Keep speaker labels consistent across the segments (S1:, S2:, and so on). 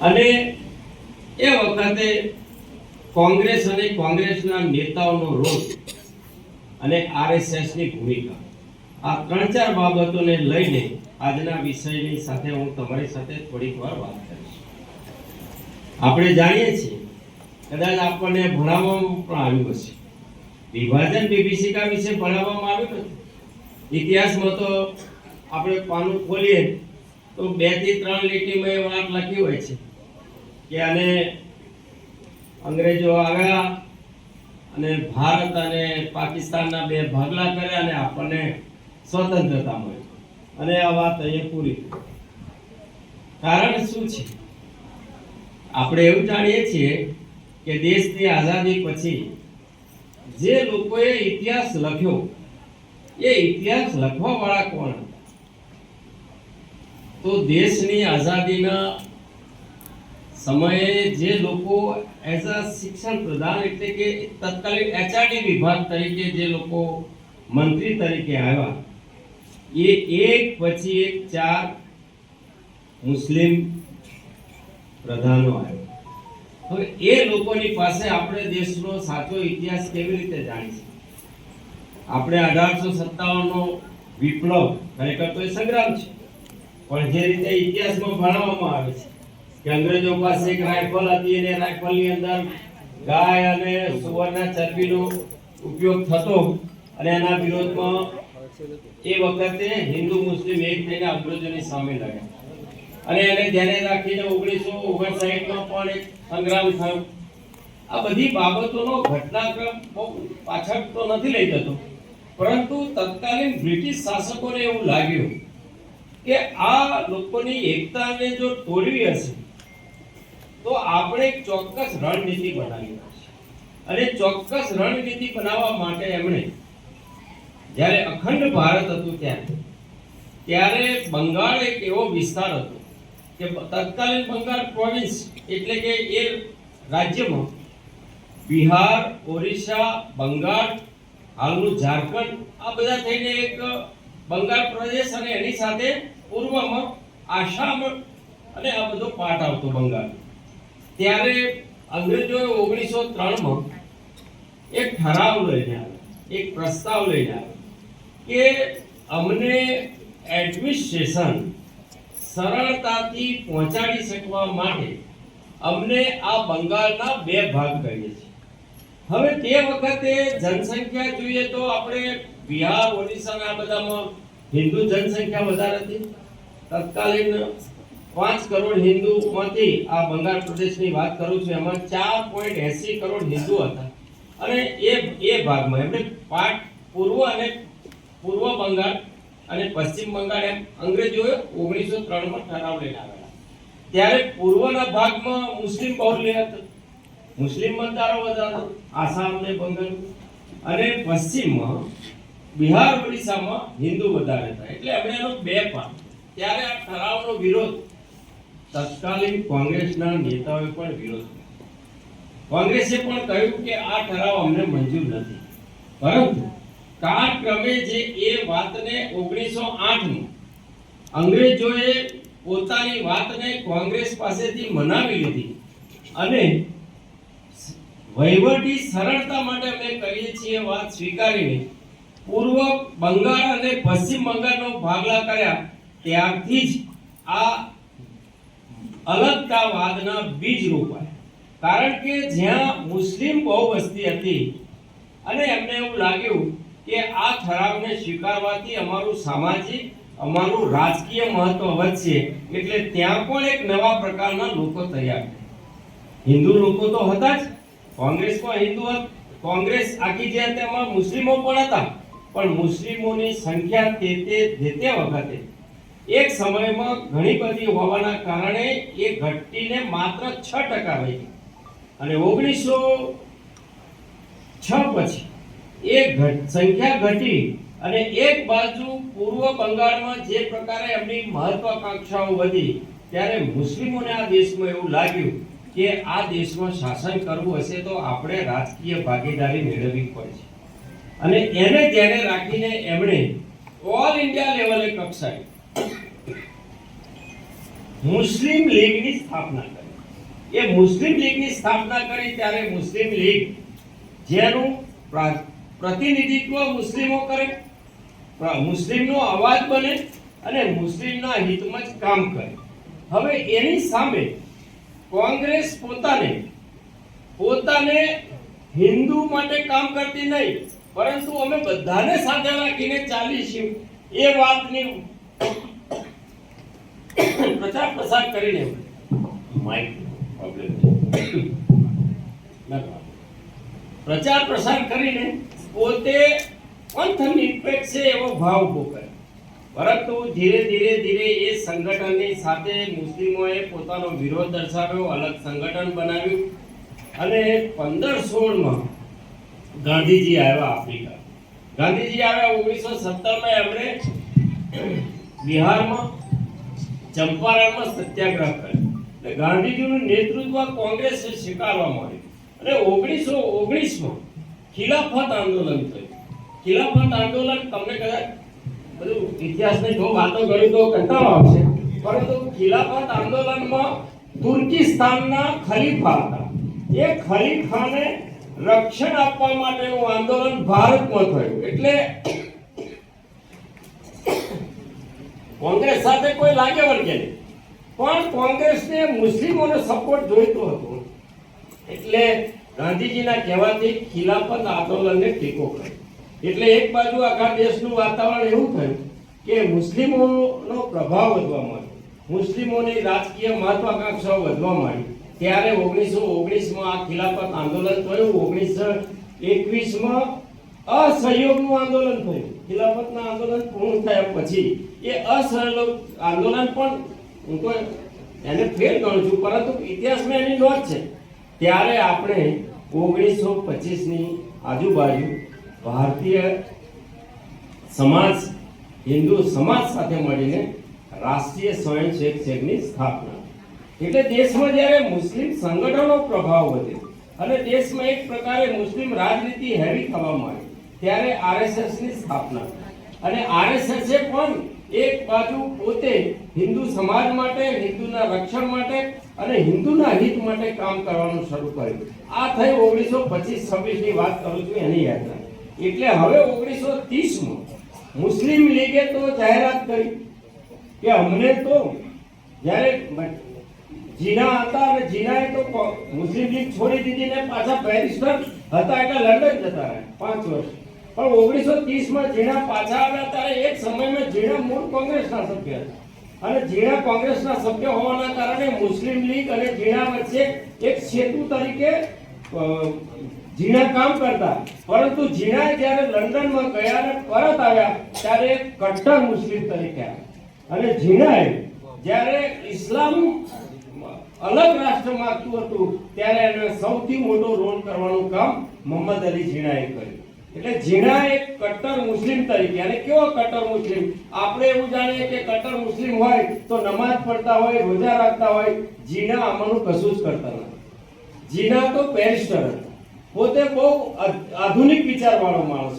S1: અને એ વખતે કોંગ્રેસ અને કોંગ્રેસના નેતાઓનો રોલ અને આરએસએસની ભૂમિકા. આ ત્રણ ચાર બાબતોને લઈને આજના વિષયની સાથે હું તમારી સાથે થોડીક વાર વાત કરીશ. આપણે જાણીએ છીએ, કદાચ આપણને ભણાવવામાં પણ આવ્યું હશે. વિભાજન વિભીષિકા વિશે ભણાવવામાં આવ્યું નથી. ઇતિહાસમાં તો આપણે પાનું ખોલીએ તો બેથી ત્રણ લીટીમાં એ વાત લખી હોય છે. કે આને અંગ્રેજો આવ્યા અને ભારત અને પાકિસ્તાનના બે ભાગલા કર્યા અને આપણને સ્વતંત્રતા મળી. અને આ વાત અહીંયા પૂરી કારણ શું છે? આપણે એવું જાણીએ છીએ કે દેશની આઝાદી પછી જે લોકોએ ઇતિહાસ લખ્યો, એ ઇતિહાસ લખવા વાળા કોણ હતા? તો દેશની આઝાદીના સમયે જે લોકો એઝ અ શિક્ષણ પ્રધાન એટલે કે તત્કાલીન એચઆરડી વિભાગ તરીકે જે લોકો મંત્રી તરીકે આવ્યા, એ એક પછી એક ચાર મુસ્લિમ પ્રધાનો આવ્યા. હવે એ લોકોની પાસે આપણે દેશનો સાચો ઇતિહાસ કેવી રીતે જાણીશું? આપણે અઢારસો સત્તાવનનો વિપ્લવ ખરેખર તો એ સંગ્રામ છે. પણ જે રીતે ઇતિહાસમાં ભણાવવામાં આવે છે કે અંગ્રેજો પાસે એક રાઇફલ હતી અને રાઇફલની અંદર ગાય અને સુવરના ચરબીનો ઉપયોગ થતો અને એના વિરોધમાં એ વખતે હિન્દુ, મુસ્લિમ એક થઈને અંગ્રેજોની સામે લડ્યા અને એને ધ્યાને રાખીને ઓગણીસો ઓગણસાઠમાં પણ એક સંગ્રામ થયો. આ બધી બાબતોનો ઘટનાક્રમ બહુ પાછળ તો નથી લઈ જતો, પરંતુ તત્કાલીન બ્રિટિશ શાસકોને એવું લાગ્યું કે આ લોકોની એકતાને જો તોડવી હશે તો આપણે એક ચોક્કસ રણનીતિ બનાવી અને ચોક્કસ રણનીતિ બનાવવા માટે એમણે જ્યારે અખંડ ભારત હતું ત્યારે ત્યારે બંગાળ એક એવો વિસ્તાર હતો કે તત્કાલીન બંગાળ પ્રોવિન્સ એટલે કે એ રાજ્યમાં બિહાર, ઓરિસ્સા, બંગાળ, હાલનું ઝારખંડ, આ બધા થઈને એક બંગાળ પ્રદેશ અને એની સાથે પૂર્વમાં આસામ અને આ બધો પાર્ટ આવતો બંગાળ ત્યારે અંગ્રેજોએ ઓગણીસો ત્રણમાં એક ઠરાવ લઈને આવ્યો, એક પ્રસ્તાવ લઈને આવ્યો કે અમને એડમિનિસ્ટ્રેશન સરળતાથી પહોંચાડી શકવા માટે અમને આ બંગાળના બે ભાગ કરીએ છીએ. હવે તે વખતે જનસંખ્યા જોઈએ તો આપણે બિહાર ઓડિશા આ બધામાં હિન્દુ જનસંખ્યા વધારે હતી. તત્કાલીન પાંચ કરોડ હિન્દુઓમાંથી આ બંગાળ પ્રદેશની વાત કરું છું, એમાં ચાર પોઈન્ટ એસી કરોડ હિન્દુ હતા. અને એ એ ભાગમાં એમણે પાટ પૂર્વ અને પૂર્વ બંગાળ અને પશ્ચિમ બંગાળ એમ અંગ્રેજોએ ઓગણીસો ત્રણમાં ઠરાવ લઈને આવેલા. ત્યારે પૂર્વના ભાગમાં મુસ્લિમ બહુલ્ય હતું. મુસ્લિમ મતદારો વધારો આસામ ને બંગાળ. અને પશ્ચિમમાં બિહાર, ઓડિશામાં હિન્દુ વધારે હતા. એટલે એમણે એનો બે પાક ત્યારે આ ઠરાવનો વિરોધ તત્કાલીન કોંગ્રેસના નેતાઓએ પણ વિરોધ કર્યો. કોંગ્રેસે પણ કહ્યું કે આ ઠરાવ અમને મંજૂર નથી. પરંતુ કાળક્રમે જે એ વાતને ઓગણીસો આઠમાં અંગ્રેજોએ પોતાની વાતને કોંગ્રેસ પાસેથી મનાવી લીધી અને વહીવટી સરળતા માટે અમે કહીએ છીએ વાત સ્વીકારીને પૂર્વ બંગાળ અને પશ્ચિમ બંગાળનો ભાગલા કર્યા. ત્યારથી જ આ અલગતાવાદના બીજ રોપાયા. કારણ કે જ્યાં મુસ્લિમ બહુ વસ્તી હતી અને એમને એવું લાગ્યું કે આ ઠરાવને સ્વીકારવાથી અમારું સામાજિક, અમારું રાજકીય મહત્વ વધશે, એટલે ત્યાં પણ એક નવા પ્રકારના લોકો તૈયાર થયા. હિન્દુ લોકો તો હતા જ. કોંગ્રેસ પણ હિન્દુ કોંગ્રેસ આખી જે તેમાં મુસ્લિમો પણ હતા. પણ મુસ્લિમોની સંખ્યા તે તે વખતે એક સમયમાં ઘણી બધી હોવાના કારણે એ ઘટીને માત્ર છ ટકા રહી. અને ઓગણીસો છ પછી એ સંખ્યા ઘટી અને એક બાજુ પૂર્વ બંગાળમાં જે પ્રકારે એમની મહત્વાકાંક્ષાઓ વધી, ત્યારે મુસ્લિમોને આ દેશમાં એવું લાગ્યું કે આ દેશમાં શાસન કરવું હશે તો આપણે રાજકીય ભાગીદારી મેળવવી પડશે અને એને ધ્યાને રાખીને એમણે ઓલ ઇન્ડિયા લેવલે કક્ષાએ મુસ્લિમ લીગની સ્થાપના કરી. એ મુસ્લિમ લીગની સ્થાપના કરી ત્યારે મુસ્લિમ લીગ જેનું પ્રતિનિધિત્વ મુસ્લિમો કરે મુસ્લિમનો અવાજ બને અને મુસ્લિમના હિતમાં જ કામ કરે. હવે એની સામે કોંગ્રેસ પોતાને પોતાને હિન્દુ માટે કામ કરતી નહીં, પરંતુ અમે બધાને સાથે રાખીને ચાલીશું. એ વાતની પ્રચાર પ્રસાર કરીને માઇક પ્રોબ્લેમ પ્રચાર પ્રસાર કરીને પોતે પંથ નિરપેક્ષ છે એવો ભાવ ઊભો કરે. પરંતુ ધીરે ધીરે ધીરે એ સંગઠનની સાથે મુસ્લિમોએ પોતાનો વિરોધ દર્શાવ્યો, અલગ સંગઠન બનાવ્યું અને પંદર સોળમાં ગાંધીજી આવ્યા આફ્રિકા ગાંધીજી આવ્યા ઓગણીસો સત્તરમાં એમણે બિહારમાં ચંપારણમાં સત્યાગ્રહ કર્યો. ગાંધીજીનું નેતૃત્વ કોંગ્રેસે સ્વીકારવા માંડ્યું અને ઓગણીસો ઓગણીસમાં ખિલાફત આંદોલન થયું. ખિલાફત આંદોલન તમને કદાચ બધું ઇતિહાસની જો વાતો કરી તો કંટાળો આવશે. પરંતુ ખિલાફત આંદોલનમાં તુર્કિસ્તાનના ખલીફા હતા. એ ખલીફાને રક્ષણ આપવા માટેનું આંદોલન ભારતમાં થયું. એટલે કોંગ્રેસ સાથે કોઈ લાગે વળગે નહીં? પણ કોંગ્રેસને મુસ્લિમોનો સપોર્ટ જોઈતો હતો. એટલે ગાંધીજીના કહેવાથી ખિલાફત આંદોલનને ટેકો કર્યો. એટલે એક બાજુ આખા દેશનું વાતાવરણ એવું થયું કે મુસ્લિમોનો પ્રભાવ વધવા માંડ્યો. મુસ્લિમોની રાજકીય મહત્વાકાંક્ષાઓ વધવા માંડી. ત્યારે ઓગણીસો ઓગણીસમાં આ ખિલાફત આંદોલન થયું. ઓગણીસો એકવીસમાં અસહયોગનું આંદોલન થયું. ખિલાફતના આંદોલન પૂર્ણ થયા પછી એ અસહયોગ આંદોલન પણ હું તો એને ફેર ગણું છું, પરંતુ ઇતિહાસમાં એની નોંધ છે. ત્યારે આપણે ઓગણીસો પચીસની આજુબાજુ ભારતીય સમાજ, હિન્દુ સમાજ સાથે મળીને રાષ્ટ્રીય સ્વયંસેવક સેવકની સ્થાપના. એટલે દેશમાં જ્યારે મુસ્લિમ સંગઠનો પ્રભાવ વધ્યો અને દેશમાં એક પ્રકારે મુસ્લિમ રાજનીતિ હેવી થવા માંડી, ત્યારે આરએસએસની સ્થાપના. અને આરએસએસે પણ એક બાજુ પોતે હિન્દુ સમાજ માટે, હિન્દુના રક્ષણ માટે અને હિન્દુના હિત માટે કામ કરવાનું શરૂ કર્યું. આ થઈ ઓગણીસો પચીસ છવ્વીસની વાત કરું છું એની યાત્રા. એટલે હવે ઓગણીસો ત્રીસમાં મુસ્લિમ લીગે તો જાહેરાત કરી કે અમને તો જ્યારે જીના હતા અને જીનાએ તો મુસ્લિમ લીગ છોડી દીધી ને પાછા બેરિસ્ટર હતા એટલે લંડન જતા રહ્યા, પાંચ વર્ષ. પણ ઓગણીસો ત્રીસમાં જીણા પાછા આવ્યા ત્યારે એક સમયમાં જીણા મૂળ કોંગ્રેસના સભ્ય હતા. અને જીણા કોંગ્રેસના સભ્ય હોવાના કારણે મુસ્લિમ લીગ અને જીણા વચ્ચે એક સેતુ તરીકે ઝીણા કામ કરતા. પરંતુ ઝીણા જ્યારે લંડનમાં ગયા અને પરત આવ્યા, ત્યારે કટ્ટર મુસ્લિમ તરીકે આવ્યા. અને જીણાએ જ્યારે ઇસ્લામ અલગ રાષ્ટ્ર માંગતું હતું, ત્યારે એને સૌથી મોટો રોલ કરવાનું કામ મોહમ્મદ અલી ઝીણાએ કર્યું. એટલે ઝીણા એક કટ્ટર મુસ્લિમ તરીકે, અને કેવો કટ્ટર મુસ્લિમ? આપણે એવું જાણીએ કે કટ્ટર મુસ્લિમ હોય તો નમાઝ પડતા હોય, રોજા રાખતા હોય ઝીણા આમાંનું કશું જ કરતા નથી. જીણા તો પેરિસ્ટર હતા. પોતે બહુ આધુનિક વિચારવાળો માણસ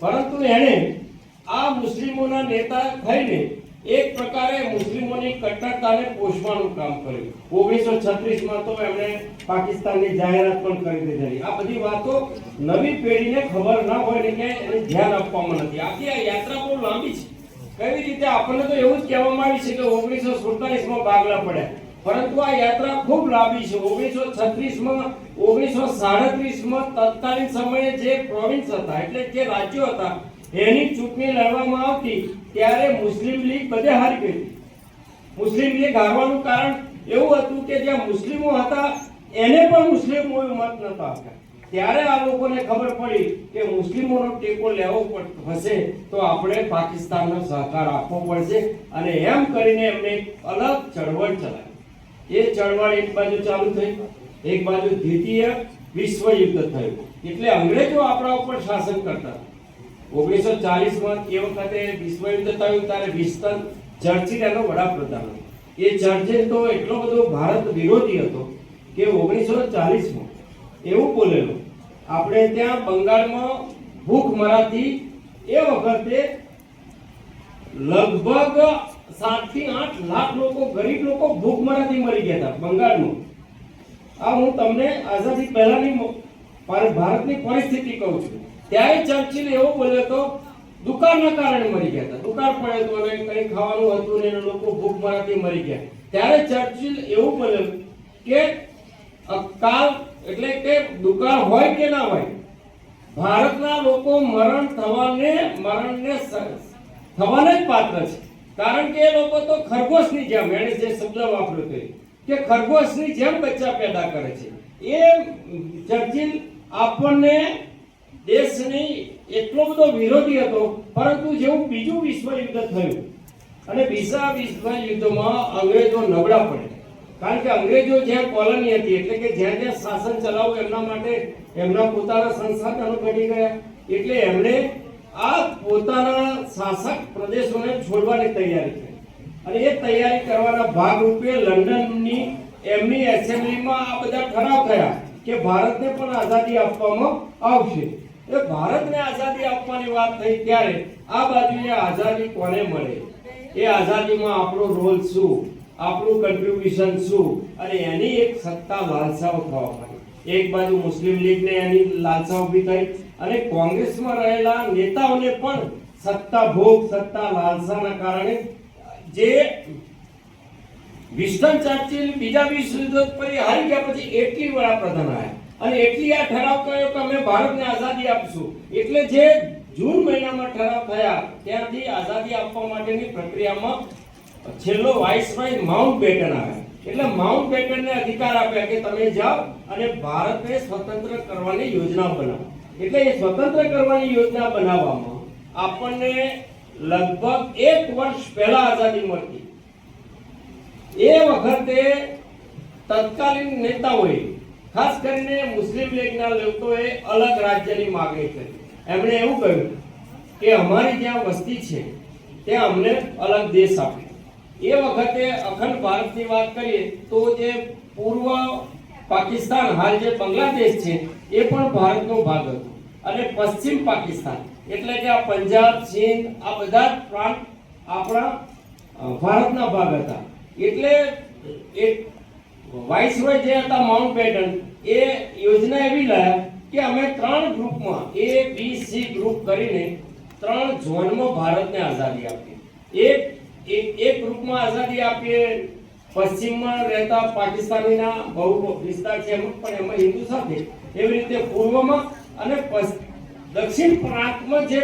S1: પરંતુ એણે આ મુસ્લિમોના નેતા થઈને એક પ્રકારે મુસ્લિમોની કટ્ટરતાને પોષવાનું કામ કર્યું. ઓગણીસો છત્રીસમાં તો એમણે પાકિસ્તાનની જાહેરાત પણ કરી દીધેલી. આ બધી વાતો નવી પેઢીને ખબર ના હોય કે એને ધ્યાન આપવામાં નથી. આખી આ યાત્રા બહુ લાંબી છે. કેવી રીતે આપણને તો એવું જ કહેવામાં આવી છે કે ઓગણીસો સુડતાલીસમાં ભાગલા પડ્યા. પરંતુ આ યાત્રા ખૂબ લાંબી છે. ઓગણીસો છત્રીસમાં ઓગણીસો સાડત્રીસમાં તત્કાલીન સમયે જે પ્રોવિન્સ હતા, એટલે જે રાજ્યો હતા એની ચૂંટણી લડવામાં આવતી ત્યારે મુસ્લિમ લીગ બધે હારી ગઈ. મુસ્લિમ લીગ હારવાનું કારણ એવું હતું કે જ્યાં મુસ્લિમો હતા, એને પણ મુસ્લિમોએ મત નતા આપ્યા. ત્યારે આ લોકોને ખબર પડી કે મુસ્લિમોનો ટેકો લેવો હશે તો આપણે પાકિસ્તાનનો સહકાર આપવો પડશે અને એમ કરીને એમને અલગ ચળવળ ચલાવી. એ ચળવળ એક બાજુ ચાલુ થઈ, એક બાજુ દ્વિતીય વિશ્વ યુદ્ધ થયું. એટલે અંગ્રેજો આપણા ઉપર શાસન કરતા ઓગણીસો ચાલીસમાં એ વખતે વિશ્વ યુદ્ધ થયું, ત્યારે વિસ્તન ચર્ચિલ એનો વડાપ્રધાન એ ચર્ચિલ તો એટલો બધો ભારત વિરોધી હતો કે ઓગણીસો ચાલીસમાં એવું બોલેલું, આપણે ત્યાં બંગાળમાં ભૂખ મરાતી એ વખતે લગભગ સાતથી આઠ લાખ લોકો, ગરીબ લોકો ભૂખમરાથી મરી ગયા હતા બંગાળમાં. આ હું તમને આઝાદી પહેલાની ભારતની પરિસ્થિતિ કહું છું. ત્યારે ચર્ચિલ એવો બોલ્યો હતો દુકાળના કારણે મરી ગયા હતા. દુકાળ પડે તો અને કંઈ ખાવાનું હતું ને લોકો ભૂખ મરાથી મરી ગયા. ત્યારે ચર્ચિલ એવું બોલ્યો કે કાલ એટલે કે દુકાળ હોય કે ના હોય, ભારતના લોકો મરણ થવાને, મરણને થવાને જ પાત્ર છે. કારણ કે એ લોકો તો ખરગોશની જેમ એણે જે શબ્દ વાપર્યો હતો કે ખરગોશની જેમ બચ્ચા પેદા કરે છે. એ ચર્ચિલ આપણને દેશની એટલો બધો વિરોધી હતો, પરંતુ જેવું બીજું વિશ્વયુદ્ધ થયું, અને બીજા વિશ્વયુદ્ધમાં અંગ્રેજો નબળા પડે. કારણ કે અંગ્રેજો જ્યાં કોલોની હતી, એટલે કે જ્યાં જ્યાં શાસન ચલાવવું એમના માટે એમના પોતાના સંસાધનો ઘટી ગયા. એટલે એમણે આ પોતાના શાસક પ્રદેશોને છોડવાની તૈયારી કરી. અને એ તૈયારી કરવાના ભાગરૂપે લંડનની એમની એસેમ્બલીમાં આ બધા ઠરાવ થયા કે ભારતને પણ આઝાદી આપવામાં આવશે. એ ભારતને આઝાદી આપવાની વાત થઈ ત્યારે આ બાજુએ આઝાદી કોને મળે? એ આઝાદીમાં આપણો રોલ શું? આપણું કન્ટ્રીબ્યુશન શું? અને એની એક સત્તા લાલસાઓ થવા માંડી. એક બાજુ મુસ્લિમ લીગને એની લાલસા ઊભી થઈ અને કોંગ્રેસમાં રહેલા નેતાઓને પણ સત્તા ભોગ, સત્તા લાલસાના કારણે જે વિસ્ટન ચર્ચિલ બીજા વિશ્વયુદ્ધ પછી હારી ગયા પછી એટલી વડાપ્રધાન આવ્યા. અને એટલી આ ઠરાવ કર્યો કે અમે ભારતને આઝાદી આપશું? એટલે જે જૂન મહિનામાં ઠરાવ થયા, ત્યારથી આઝાદી આપવા માટેની પ્રક્રિયામાં છેલ્લો વાઇસરોય માઉન્ટ બેટન આવ્યા. એટલે માઉન્ટ બેટનને અધિકાર આપ્યા કે તમે જાઓ અને ભારતને સ્વતંત્ર કરવાની યોજના બનાવો. એટલે એ સ્વતંત્ર કરવાની યોજના બનાવવામાં આપણને લગભગ એક વર્ષ પહેલા આઝાદી મળતી. એ વખતે તત્કાલીન નેતાઓએ ખાસ કરીને મુસ્લિમ લીગના લોકોએ અલગ રાજ્યની માગણી કરી. એમણે એવું કહ્યું કે અમારી જ્યાં વસ્તી છે, ત્યાં અમને અલગ દેશ આપે. એ વખતે અખંડ ભારતની વાત કરીએ તો જે પૂર્વ પાકિસ્તાન, હાલ જે બાંગ્લાદેશ છે, એ પણ ભારતનો ભાગ હતો. અને પશ્ચિમ પાકિસ્તાન, એટલે કે આ પંજાબ, સિંધ, આ બધા પ્રાંત આપણા ભારતના ભાગ હતા. એટલે એક વાઇસરોય જે હતા માઉન્ટ બેટન એ યોજના એવી લાયા કે અમે ત્રણ ગ્રુપમાં એ બી સી ગ્રુપ કરીને ત્રણ ઝોનમાં ભારતને આઝાદી આપી. એક એક ગ્રુપમાં આઝાદી આપીએ, પશ્ચિમમાં રહેતા પાકિસ્તાનીના બહુ વિસ્તાર છે એમાં, પણ એમાં હિન્દુ સાથે એવી રીતે પૂર્વમાં અને દક્ષિણ પ્રાંતમાં જે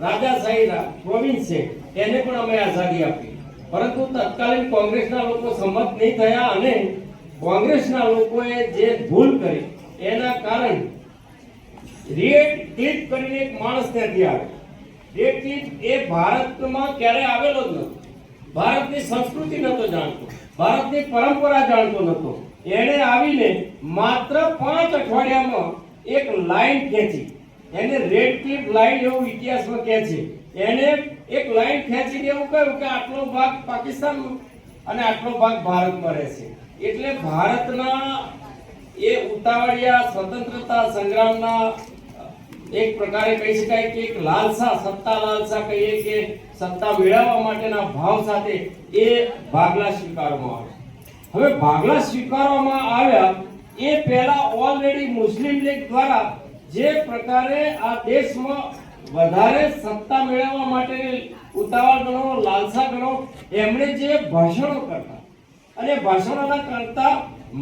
S1: રાજાશાહી પ્રોવિન્સ છે એને પણ અમે આઝાદી આપી. પરંતુ તત્કાલીન કોંગ્રેસના લોકો સંમત નહીં થયા અને કોંગ્રેસના લોકોએ જે ભૂલ કરી, એના કારણે રેડ ક્લિપ કરીને એક માણસ ત્યાંથી આવે. રેડ ક્લિપ એ ભારતમાં ક્યારે આવેલો જ નહોતો ભારતની સંસ્કૃતિ નહોતો જાણતો, ભારતની પરંપરા જાણતો નહોતો. એણે આવીને માત્ર પાંચ અઠવાડિયામાં એક લાઈન ખેંચી. એને રેડ ટીપ લાઈન એવું ઇતિહાસમાં કહે છે. એને એક લાઈન ખેંચીને એવું કહ્યું કે આટલો ભાગ પાકિસ્તાન અને આટલો ભાગ ભારતમાં રહેશે. એટલે ભારતના એ ઉતાવળિયા સ્વતંત્રતા સંગ્રામના એક પ્રકારે કહી શકાય કે એક લાલસા, સત્તા લાલસા કહીએ કે સત્તા મેળવવા માટેના ભાવ સાથે એ ભાગલા સ્વીકારવામાં આવે હવે ભાગલા સ્વીકારવામાં આવ્યા એ પહેલા ઓલરેડી મુસ્લિમ લીગ દ્વારા જે પ્રકારે આ દેશમાં વધારે સત્તા મેળવવા માટે ઉતાવળ ગણો, લાલસા ગણો, એમણે જે ભાષણો કરતા અને ભાષણોના કરતા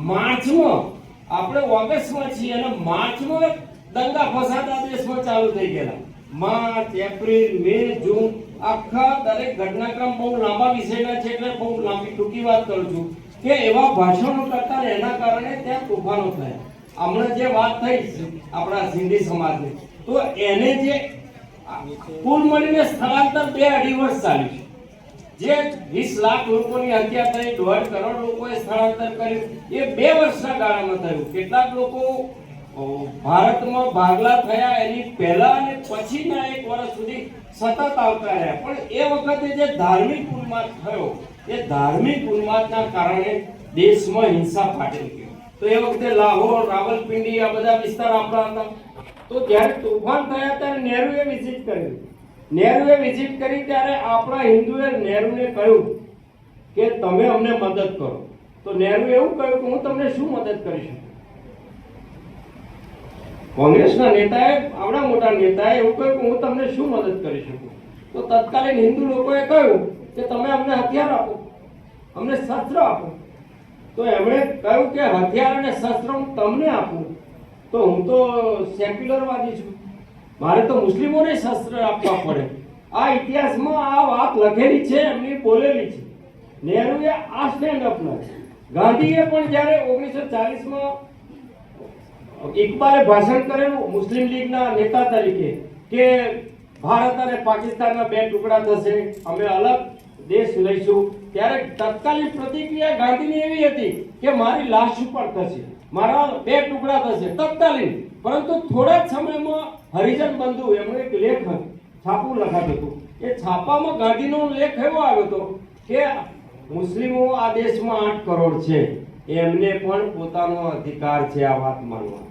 S1: માર્ચમાં આપણે ઓગસ્ટમાં છીએ અને માર્ચમાં દંગા ફસાદ આ દેશમાં ચાલુ થઈ ગયેલા. માર્ચ, એપ્રિલ, મે, જૂન, આખા દરેક ઘટનાક્રમ બહુ લાંબા વિષયના છે એટલે બહુ લાંબી ટૂંકી વાત કરું છું કે એવા ભાષણો કરતા એના કારણે ત્યાં તોફાનો થયા. હમણાં જે વાત થઈ આપણા સિંધી સમાજની, તો એને જે કુલ મળીને સ્થળાંતર બે અઢી વર્ષ ચાલ્યું છે. જે વીસ લાખ લોકોની હત્યા થઈ, દોઢ કરોડ લોકોએ સ્થળાંતર કર્યું, એ બે વર્ષના ગાળામાં થયું. કેટલાક લોકો ભારતમાં ભાગલા થયા, એની પહેલા અને પછીના એક વર્ષ સુધી સતત આવતા રહ્યા. પણ એ વખતે જે ધાર્મિક ઉન્માદ થયો, એ ધાર્મિક ઉન્માદના કારણે દેશમાં હિંસા ફાટી ગઈ. તો એ વખતે લાહોર, રાવલપિંડી, આ બધા વિસ્તાર આપણા હતા. તો જ્યારે તોફાન થયા, ત્યારે નહેરુએ વિઝિટ કર્યું.
S2: નહેરુએ વિઝિટ કરી ત્યારે આપણા હિન્દુએ નહેરુને કહ્યું કે તમે અમને મદદ કરો. તો નહેરુ એવું કહ્યું કે હું તમને શું મદદ કરી શકું? કોંગ્રેસના નેતાએ, આવડા મોટા નેતાએ એવું કહ્યું કે હું તમને શું મદદ કરી શકું? તો તત્કાલીન હિન્દુ લોકોએ કહ્યું કે તમે અમને હથિયાર આપો. અમને શસ્ત્ર આપો. તો એમણે કહ્યું કે હથિયાર અને શસ્ત્ર હું તમને આપું. તો હું તો સેક્યુલરવાદી છું. મારે તો મુસ્લિમોને શસ્ત્ર આપવા પડે. આ ઇતિહાસમાં આ વાત લખેલી છે, એમની બોલેલી છે. નહેરુએ આ સ્ટેન્ડ અપનાવ્યું ગાંધીએ પણ જ્યારે ઓગણીસો ચાલીસમાં ઇકબાલે ભાષણ કરેલું મુસ્લિમ લીગના નેતા તરીકે કે ભારત અને પાકિસ્તાનના બે ટુકડા થશે, અમે અલગ દેશ લઈશું, ત્યારે તત્કાલીન પ્રતિક્રિયા ગાંધીની એવી હતી કે મારી લાશ ઉપર થશે, મારા બે ટુકડા થશે, તત્કાલીન. પરંતુ થોડા જ સમયમાં હરિજન બંધુ એમનો એક લેખ છાપું લખાતું હતું. એ છાપામાં ગાંધીનો લેખ એવો આવ્યો હતો કે મુસ્લિમો આ દેશમાં આઠ કરોડ છે. એમને પણ પોતાનો અધિકાર છે આ વાત માનવા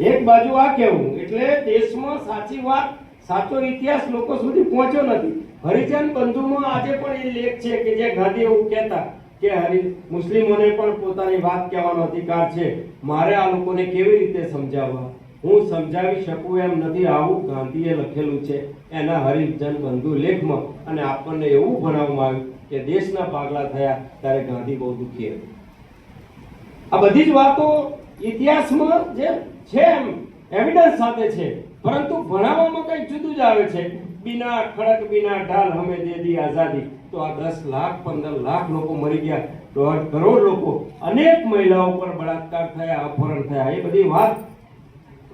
S2: એક બાજુ આ કહેવું, એટલે દેશમાં સાચી વાત, સાચો ઇતિહાસ લોકો સુધી પહોંચ્યો નથી. હરિજન બંધુમાં આજે પણ એ લેખ છે કે જે ગાંધી એવું કહેતા કે હરિ, મુસ્લિમોને પણ પોતાની વાત કહેવાનો અધિકાર છે. મારે આ લોકોને કેવી રીતે સમજાવવા? હું સમજાવી શકું એમ નથી. આવું ગાંધીએ લખેલું છે. એના હરિજન બંધુ લેખમાં અને આપણને એવું ભણાવવામાં આવ્યું કે દેશના પાગલા થયા ત્યારે ગાંધી બહુ દુઃખી હતા. આ બધી જ વાતો ઇતિહાસમાં જે છે એમ એવિડન્સ સાથે છે. પરંતુ ભણાવવામાં કંઈક જુદું જ આવે છે. બિના ખડક, બિના ઢાલ હમે દે દી આઝાદી. તો આ દસ લાખ, પંદર લાખ લોકો મરી ગયા. દોઢ કરોડ લોકો અનેક મહિલાઓ પર બળાત્કાર થયા, અપહરણ થયા. એ બધી વાત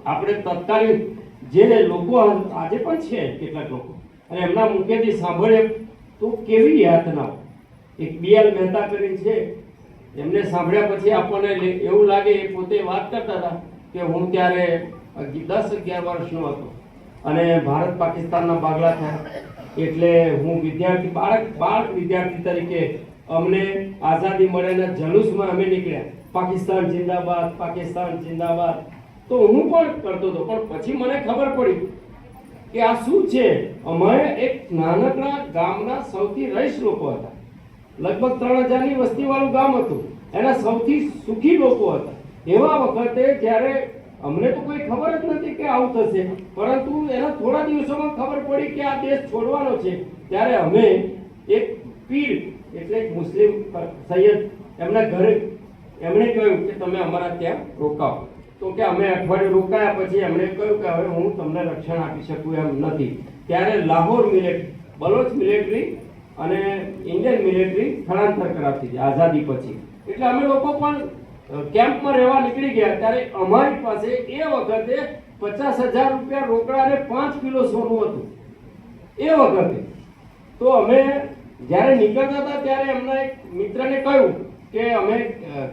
S2: આપણે તત્કાલીન જે લોકો આજે પણ છે કેટલાક લોકો. અને એમના મુખેથી સાંભળે, તો કેવી યાતના. એક બીએલ મહેતા કરી છે. એમને સાંભળ્યા પછી આપણને એવું લાગે, એ પોતે વાત કરતા હતા કે હું ત્યારે દસ અગિયાર વર્ષનો હતો. અને ભારત પાકિસ્તાનના ભાગલા થયા. એટલે હું વિદ્યાર્થી, બાળક બાળક વિદ્યાર્થી તરીકે અમને આઝાદી મળ્યાના જલુસમાં અમે નીકળ્યા. પાકિસ્તાન જિંદાબાદ પાકિસ્તાન જિંદાબાદ. તો હું પણ કરતો હતો. પણ પછી મને ખબર પડી કે આ શું છે? અમે એક નાનકડા ગામના સૌથી રહીશ લોકો હતા. લગભગ ત્રણ હજારની વસ્તીવાળું ગામ હતું. એના સૌથી સુખી લોકો હતા. એવા વખતે જ્યારે અમને તો કોઈ ખબર જ નથી કે આવું થશે, પરંતુ એના થોડા દિવસોમાં ખબર પડી કે આ દેશ છોડવાનો છે. ત્યારે અમે એક પીર, એટલે એક મુસ્લિમ સૈયદ એમના ઘરે એમણે કહ્યું કે તમે અમારા ત્યાં રોકાઓ તો કે અમે અઠવાડિયું રોકાયા પછી એમણે કહ્યું કે હવે હું તમને રક્ષણ આપી શકું એમ નથી. ત્યારે લાહોર મિલિટરી બલોચ મિલિટરી અને ઇન્ડિયન મિલિટરી સ્થળાંતર કરાવતી હતી, આઝાદી પછી. એટલે અમે લોકો પણ કેમ્પમાં રહેવા નીકળી ગયા. ત્યારે અમારી પાસે એ વખતે પચાસ હજાર રૂપિયા રોકડા અને પાંચ કિલો સોનું હતું. એ વખતે. તો અમે જ્યારે નીકળતા હતા ત્યારે એમના એક મિત્રને કહ્યું કે અમે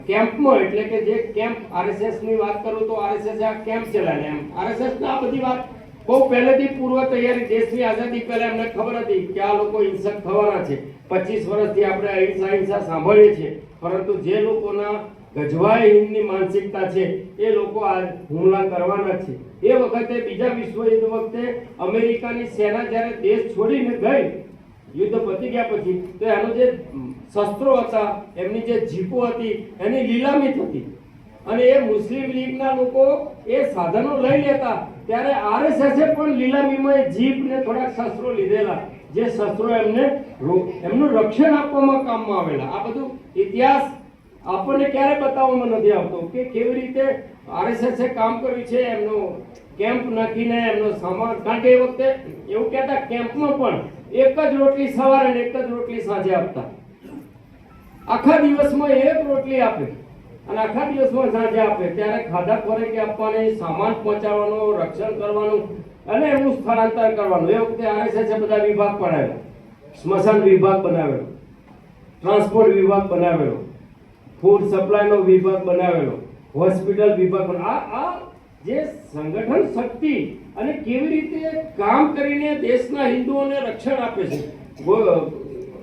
S2: કેમ્પમાં, એટલે કે જે કેમ્પ આરએસએસની વાત કરું તો આરએસએસ આ કેમ્પ ચલાવે એમ. આરએસએસ ના આ બધી વાત બહુ પહેલેથી પૂર્વ તૈયારી, દેશની આઝાદી પહેલા એમને ખબર હતી કે આ લોકો હિંસક થવાના છે. પચીસ વર્ષથી આપણે અહિંસા અહિંસા સાંભળીએ છીએ. પરંતુ જે લોકોના ગજવાય હિંદની માનસિકતા છે, એ લોકો આ હુમલા કરવાના છે. એ વખતે બીજા વિશ્વ યુદ્ધ વખતે અમેરિકાની સેના જ્યારે દેશ છોડીને ગઈ, યુદ્ધ પતી ગયા પછી, તો એનો જે શસ્ત્રો હતા, એમની જે જીપો હતી, એની લીલામી થતી. અને એ મુસ્લિમ લીગના લોકો એ સાધનો લઈ લેતા, ત્યારે આરએસએસે પણ લીલામીમાં એ જીપ ને થોડાક શસ્ત્રો લીધેલા, જે શસ્ત્રો એમને એમનું રક્ષણ આપવામાં કામમાં આવેલા. આ બધું ઇતિહાસ આપણને ક્યારે બતાવવામાં નથી આવતો કે કેવી રીતે આરએસએસે કામ કર્યું છે, એમનો કેમ્પ નાખીને એમનો સામાન કારણ કે એ વખતે. એવું કહેતા કેમ્પમાં પણ એક જ રોટલી સવારે અને એક જ રોટલી સાંજે આપતા. આખા દિવસમાં એક રોટલી આપે. અને આખા દિવસમાં સાંજે આપે. ત્યારે ખાધા ખોરાકી આપવાની સામાન પહોંચાડવાનું, રક્ષણ કરવાનું અને એનું સ્થળાંતર કરવાનું. એ વખતે આરએસએસે બધા વિભાગ બનાવ્યો સ્મશાન વિભાગ બનાવેલો. ટ્રાન્સપોર્ટ વિભાગ બનાવેલો. ફૂડ સપ્લાયનો વિભાગ બનાવેલો. હોસ્પિટલ વિભાગ આ આ જે સંગઠન શક્તિ અને કેવી રીતે કામ કરીને દેશના હિન્દુઓને રક્ષણ આપે છે.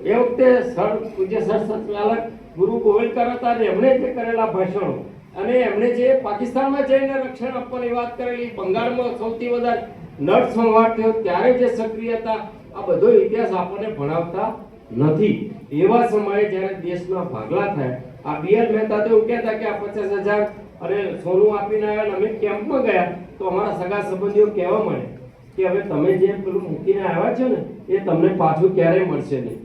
S2: એ વખતે સર પૂજ્ય સર સચલાલક ગુરુ ગોવિંદકર હતા અને એમણે જે કરેલા ભાષણો અને એમણે જે પાકિસ્તાનમાં જઈને રક્ષણ આપવાની વાત કરેલી, બંગાળમાં સૌથી વધારે નટ સંવાદ થયો, ત્યારે જે સક્રિય હતા, આ બધો ઇતિહાસ આપણને ભણાવતા નથી. એવા સમયે જ્યારે દેશના ભાગલા થયા, આ બીએલ મહેતા તો એવું કહેતા કે આ પચાસ હજાર અને સોનું આપીને આવ્યા અમે કેમ્પમાં ગયા, તો અમારા સગા સંબંધીઓ કહેવા મળે કે હવે તમે જે પેલું મૂકીને આવ્યા છો ને, એ તમને પાછું ક્યારેય મળશે નહીં.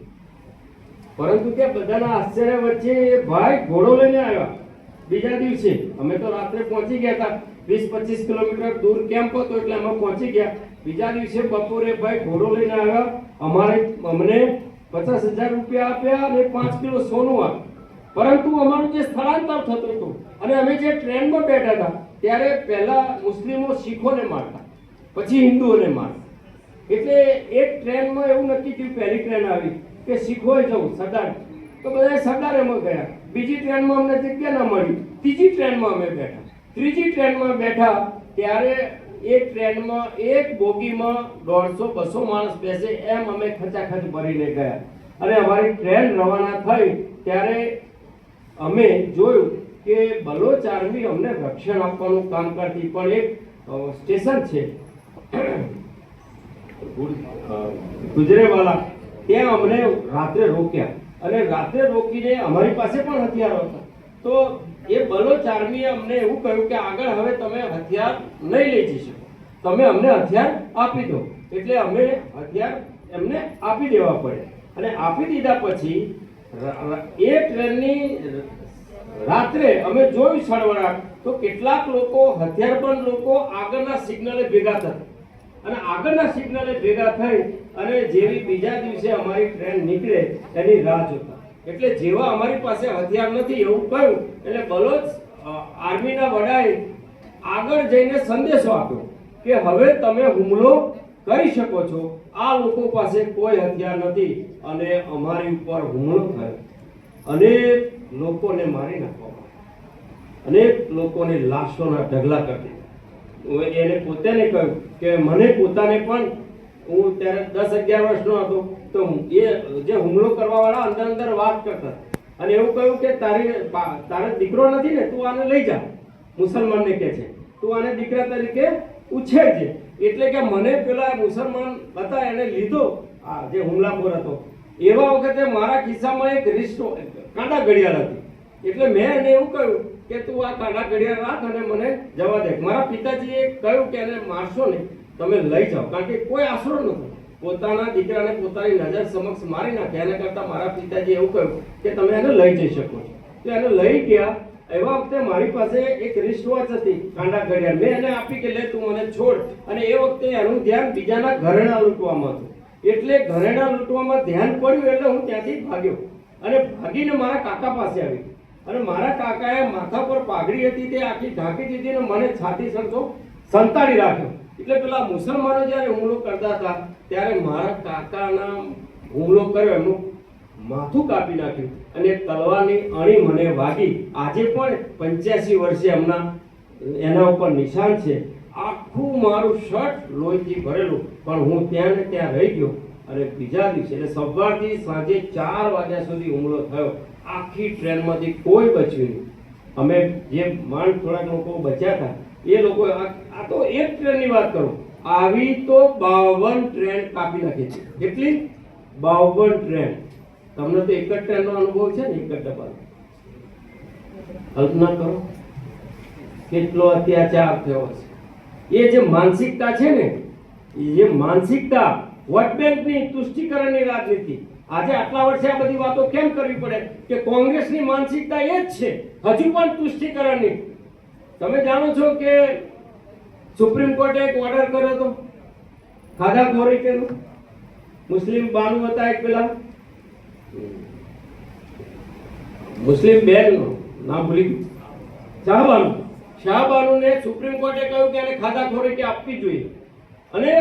S2: પરંતુ ત્યાં બધાના આશ્ચર્ય વચ્ચે ભાઈ ઘોડો લઈને આવ્યા. બીજા દિવસે અમે તો રાત્રે પહોંચી ગયા હતા. વીસ પચીસ કિલોમીટર દૂર કેમ્પ હતો એટલે અમે પહોંચી ગયા. બીજા દિવસે બપોરે ભાઈ ઘોડો લઈને આવ્યા. અમારે અમને પચાસ હજાર રૂપિયા આપ્યા અને પાંચ કિલો સોનું આપ્યું. પરંતુ અમારું જે સ્થળાંતર થતું હતું અને અમે જે ટ્રેનમાં બેઠા હતા, ત્યારે પહેલા મુસ્લિમો શીખોને મારતા, પછી હિન્દુઓને મારતા. એટલે એક ટ્રેનમાં એવું નક્કી થયું, પહેલી ટ્રેન આવી. કે શીખોએ જવું સરદાર. તો બધા સરદારેમાં ગયા બીજી ટ્રેનમાં અમને જગ્યા ના મળી. ત્રીજી ટ્રેનમાં અમે બેઠા. ત્રીજી ટ્રેનમાં બેઠા ત્યારે એક ટ્રેનમાં એક બોગીમાં દોઢસો બસો માણસ બેસે એમ અમે ખચાખચ ભરીને ગયા. અને અમારી ટ્રેન રવાના થઈ ત્યારે અમે જોયું કે બલોચ આર્મી અમને રક્ષણ આપવાનું કામ કરતી પણ એક સ્ટેશન છે. ગુજરેવાલા ત્યાં અમને રાત્રે રોક્યા. અને રાત્રે રોકીને અમારી પાસે પણ હથિયારો હતા. તો એ બલોચ આર્મીએ અમને એવું કહ્યું કે આગળ હવે તમે હથિયાર નહીં લઈ જઈ શકો. તમે અમને હથિયાર આપી દો. એટલે અમે હથિયાર એમને આપી દેવા પડે. અને આપી દીધા પછી એ ટ્રેનની રાત્રે અમે જોયું સળવળાટ. તો કેટલાક લોકો, હથિયારબંધ લોકો આગળના સિગ્નલે ભેગા થતા. અને આગળના સિગ્નલે ભેગા થઈ અને જેવી બીજા દિવસે અમારી ટ્રેન નીકળે એની રાહ જોતા. એટલે જેવા અમારી પાસે હથિયાર નથી એવું કહ્યું, એટલે બલોચ આર્મીના વડાએ આગળ જઈને સંદેશો આપ્યો કે હવે તમે હુમલો કરી શકો છો. આ લોકો પાસે કોઈ હથિયાર નથી અને અમારી ઉપર હુમલો થયો. અનેક લોકોને મારી નાખવામાં અનેક લોકોની લાશોના ઢગલા કરી એને પોતાને કહ્યું કે મને પોતાને પણ હું ત્યારે દસ અગિયાર વર્ષનો હતો, તો એ જે હુમલો કરવાવાળા અંદર અંદર વાત કરતા. અને એવું કહ્યું કે તારી તારે દીકરો નથી ને, તું આને લઈ જા. મુસલમાનને કહે છે. તું આને દીકરા તરીકે ઉછેરજે. એટલે કે મને પેલા મુસલમાન હતા, એને લીધો આ જે હુમલાખોર હતો. એવા વખતે મારા ખિસ્સામાં એક રિસ્ટો કાંટા ઘડિયાળ હતી. એટલે મેં એને એવું કહ્યું કે તું આ કાંડા ઘડિયાળ રાખ અને મને જવા દે. મારા પિતાજીએ કહ્યું કે એને મારશો નહીં, તમે લઈ જાઓ. કારણ કે કોઈ આશરો નહોતો પોતાના દીકરાને પોતાની નજર સમક્ષ મારી નાખે. એના કરતાં મારા પિતાજી એવું કહ્યું કે તમે એને લઈ જઈ શકો છો. તો એને લઈ ગયા. એવા વખતે મારી પાસે એક રિસ્ટ વોચ હતી કાંડા ઘડિયાળ. મેં એને આપી કે લે તું મને છોડ. અને એ વખતે એનું ધ્યાન બીજાના ઘરેણા લૂંટવામાં હતું. એટલે ઘરેણા લૂંટવામાં ધ્યાન પડ્યું એટલે હું ત્યાંથી ભાગ્યો. અને ભાગીને મારા કાકા પાસે આવી અને મારા કાકાએ માથા પર પાઘડી હતી તે આખી ઢાંકી દીધી અને મને છાતી સરતો સંતાડી રાખ્યો. એટલે પેલા મુસલમાનો જ્યારે હુમલો કરતા હતા, ત્યારે મારા કાકાના હુમલો કર્યો, એમનું માથું કાપી નાખ્યું અને તલવારની અણી મને વાગી. આજે પણ પંચ્યાસી વર્ષે એમના, એના ઉપર નિશાન છે. આખું મારું શર્ટ લોહીથી ભરેલું, પણ હું ત્યાં ને ત્યાં રહી ગયો. અને બીજા દિવસે એટલે સવારથી સાંજે ચાર વાગ્યા સુધી હુમલો થયો. આખી ટ્રેનમાંથી કોઈ બચ્યું નહીં. અમે જે માંડ થોડાક લોકો બચ્યા હતા, એ લોકો આ તો એક ટ્રેનની વાત કરો. આવી તો બાવન ટ્રેન કાપી નાખી છે. કેટલી? બાવન ટ્રેન. તમને તો એક જ ટ્રેનનો અનુભવ છે ને, એક જ ડબ્બાનો. કલ્પના કરો. કેટલો અત્યાચાર થયો છે એ જે માનસિકતા છે ને, એ માનસિકતા, વોટ બેંકની તુષ્ટિકરણની રાજનીતિ આજે આટલા વર્ષે આ બધી વાતો કેમ કરવી પડે? કે કોંગ્રેસની માનસિકતા એ જ છે. હજુ પણ તુષ્ટિકરણની. તમે જાણો છો કે સુપ્રીમ કોર્ટે એક ઓર્ડર કર્યો હતો? ખાધા ગોરી કેનું મુસ્લિમ બાનુ હતા એક પેલા. મુસ્લિમ બેનનો, નામ ભૂલી શાહબાનુ. શાહબાનુને સુપ્રીમ કોર્ટે કહ્યું કે એને ખાધા કે આપવી જોઈએ. અને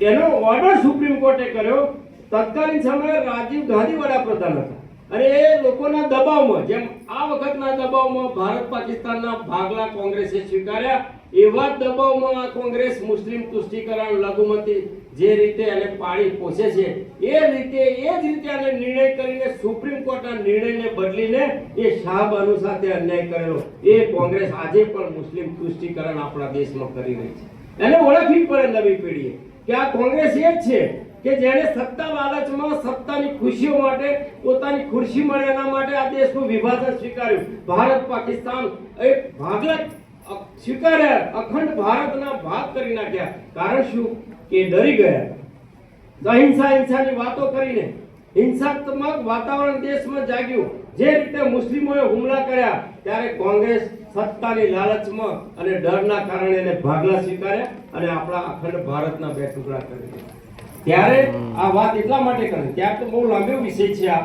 S2: એનો ઓર્ડર સુપ્રીમ કોર્ટે કર્યો તત્કાલીન સમયે રાજીવ ગાંધી વડાપ્રધાન હતા. અને એ લોકોના દબાવમાં, જેમ આ વખતના દબાવમાં ભારત પાકિસ્તાનના ભાગલા કોંગ્રેસે સ્વીકાર્યા, એવા દબાવમાં કોંગ્રેસ મુસ્લિમ તુષ્ટિકરણ લઘુમતી જે રીતે એને પાળી પોષે છે, એ રીતે, એ જ રીતે આને નિર્ણય કરીને સુપ્રીમ કોર્ટના નિર્ણયને બદલીને એ શાહબાનુ સાથે અન્યાય કરેલો. એ કોંગ્રેસ આજે પણ મુસ્લિમ તુષ્ટિકરણ આપણા દેશમાં કરી રહી છે. એને ઓળખવી પડે નવી પેઢીએ કે આ કોંગ્રેસ એ જ છે કે જેણે સત્તા લાલચમાં સત્તાની ખુશીઓ માટે પોતાની ખુરશી મળે એના માટે આ દેશનું વિભાજન સ્વીકાર્યું. ભારત પાકિસ્તાન એક ભાગલા સ્વીકાર્યા, અખંડ ભારતના ભાગ કરી નાખ્યા. કારણ શું? કે ડરી ગયા. અહિંસા હિંસાની વાતો કરીને હિંસાત્મક વાતાવરણ દેશમાં જાગ્યું. જે રીતે મુસ્લિમોએ હુમલા કર્યા, ત્યારે કોંગ્રેસ સત્તાની લાલચમાં અને ડરના કારણે એને ભાગલા સ્વીકાર્યા અને આપણા અખંડ ભારતના બે ટુકડા કરી દીધા. ત્યારે આ વાત એટલા માટે કરે ત્યારે તો બહુ લાંબો વિષય છે આ.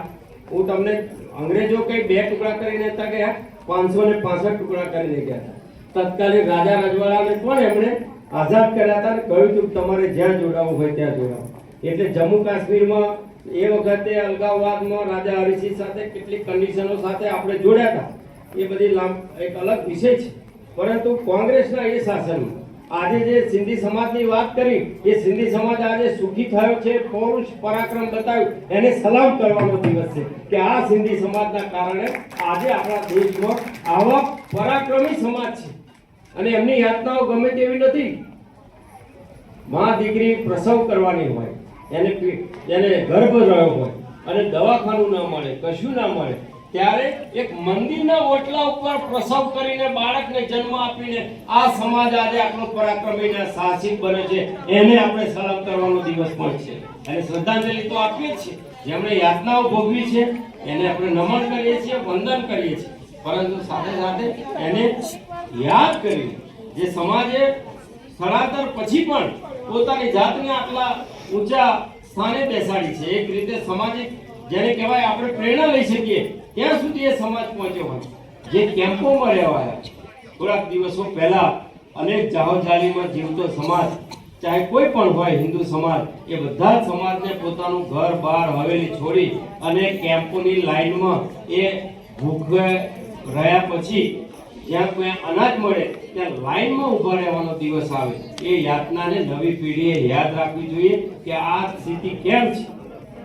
S2: હું તમને અંગ્રેજો કઈ બે ટુકડા કરીને હતા ગયા પાંચસો ને પાસઠ ટુકડા કરીને ગયા હતા. તત્કાલીન રાજા રજવાડાને પણ એમણે આઝાદ કર્યા હતા અને કહ્યું હતું કે તમારે જ્યાં જોડાવું હોય ત્યાં જોડાવું એટલે જમ્મુ કાશ્મીરમાં એ વખતે અલગાવવાદમાં રાજા હરિસિંહ સાથે કેટલીક કન્ડિશનો સાથે આપણે જોડ્યા હતા. એ બધી લાંબ એક અલગ વિષય છે. પરંતુ કોંગ્રેસના એ શાસનમાં આજે જે સિંધી સમાજની વાત કરી, એ સિંધી સમાજ આજે સુખી થયો છે, પૌરુષ પરાક્રમ બતાવ્યું. એને સલામ કરવાનો દિવસ છે કે આ સિંધી સમાજના કારણે આજે આપણા દેશમાં આવા પરાક્રમી સમાજ છે. અને એમની યાતનાઓ ગમે તેવી નથી. મા દીકરી પ્રસવ કરવાની હોય, એને એને ગર્ભ રહ્યો હોય, અને દવાખાનું ના મળે, કશું ના મળે ત્યારે એક મંદિરના ઓટલા ઉપર પ્રસવ કરીને બાળકને જન્મ આપીને આ સમાજ આજે આટલો પરાક્રમીને સાહસિક બને છે. એને આપણે સલામ કરવાનો દિવસ પણ છે. અને શ્રદ્ધાંજલિ તો આપીએ જ છીએ. જેમણે યાતનાઓ ભોગવી છે, એને આપણે નમન કરીએ છીએ, વંદન કરીએ છીએ. પરંતુ સાથે સાથે એને યાદ કરી જે સમાજે સ્થળાંતર પછી પણ પોતાની જાતને આટલા ઊંચા સ્થાને બેસાડી છે. એક રીતે સામાજિક જેને કહેવાય આપણે પ્રેરણા લઈ શકીએ, ત્યાં સુધી એ સમાજ પહોંચ્યો હોય. જે કેમ્પોમાં રહેવાયા થોડાક દિવસો પહેલા અનેક જાહોજાલીમાં જીવતો સમાજ, ચાહે કોઈ પણ હોય હિન્દુ સમાજ, એ બધા જ સમાજને પોતાનું ઘર બહાર હવેલી છોડી અને કેમ્પોની લાઈનમાં એ ભૂખે રહ્યા પછી જ્યાં કોઈ અનાજ મળે, ત્યાં લાઈનમાં ઊભા રહેવાનો દિવસ આવે. એ યાતનાને નવી પેઢીએ યાદ રાખવી જોઈએ કે આ સ્થિતિ કેમ છે?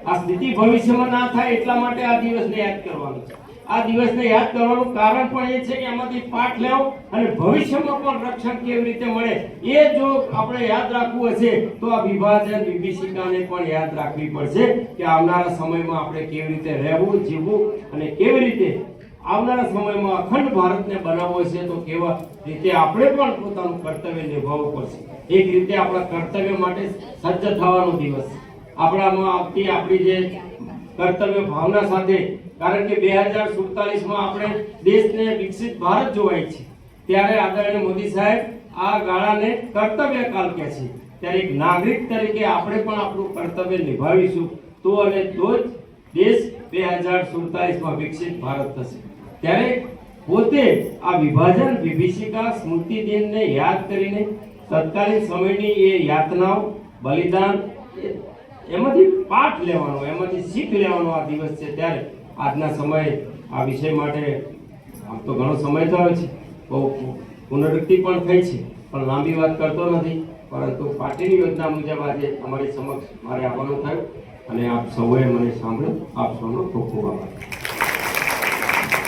S2: આ સ્થિતિ ભવિષ્યમાં ના થાય એટલા માટે આ દિવસને યાદ કરવાનો આ દિવસને યાદ કરવાનું કારણ પણ એ છે કે એમાંથી પાઠ લેવો અને ભવિષ્યમાં પણ રક્ષણ કેવી રીતે મળે એ જો આપણે યાદ રાખવું હશે, તો આ વિભાજન વિભીષિકાને પણ યાદ રાખવી પડશે કે આવનારા સમયમાં આપણે કેવી રીતે રહેવું, જીવવું અને કેવી રીતે આવનારા સમયમાં અખંડ ભારતને બનાવવો છે, તો કેવા રીતે આપણે પણ પોતાનું કર્તવ્ય નિભાવવું પડશે એક રીતે આપણા કર્તવ્ય માટે સજ્જ થવાનો દિવસ છે. આપણામાં આવતી આપણી જે કર્તવ્ય ભાવના સાથે, કારણ કે બે હજાર સુડતાલીસમાં આપણે દેશને વિકસિત ભારત જોવાય છે. ત્યારે આદરણીય મોદી સાહેબ આ ગાળાને કર્તવ્ય કાલ કહે છે. ત્યારે એક નાગરિક તરીકે આપણે પણ આપણું કર્તવ્ય નિભાવીશું. તો અને તો જ દેશ બે હજાર સુડતાલીસમાં વિકસિત ભારત થશે. ત્યારે પોતે આ વિભાજન વિભીષિકા સ્મૃતિ દિનને યાદ કરીને તત્કાલીન સમયની એ યાતનાઓ, બલિદાન એમાંથી પાઠ લેવાનો, એમાંથી શીખ લેવાનો આ દિવસ છે ત્યારે. આજના સમયે આ વિષય માટે, આમ તો ઘણો સમય થયો છે, બહુ પુનરુક્તિ પણ થઈ છે, પણ લાંબી વાત કરતો નથી, પરંતુ પાર્ટીની યોજના મુજબ આજે અમારી સમક્ષ મારે આવવાનું થયું. અને આપ સૌએ મને સાંભળ્યું, આપ સૌનો ખૂબ ખૂબ આભાર.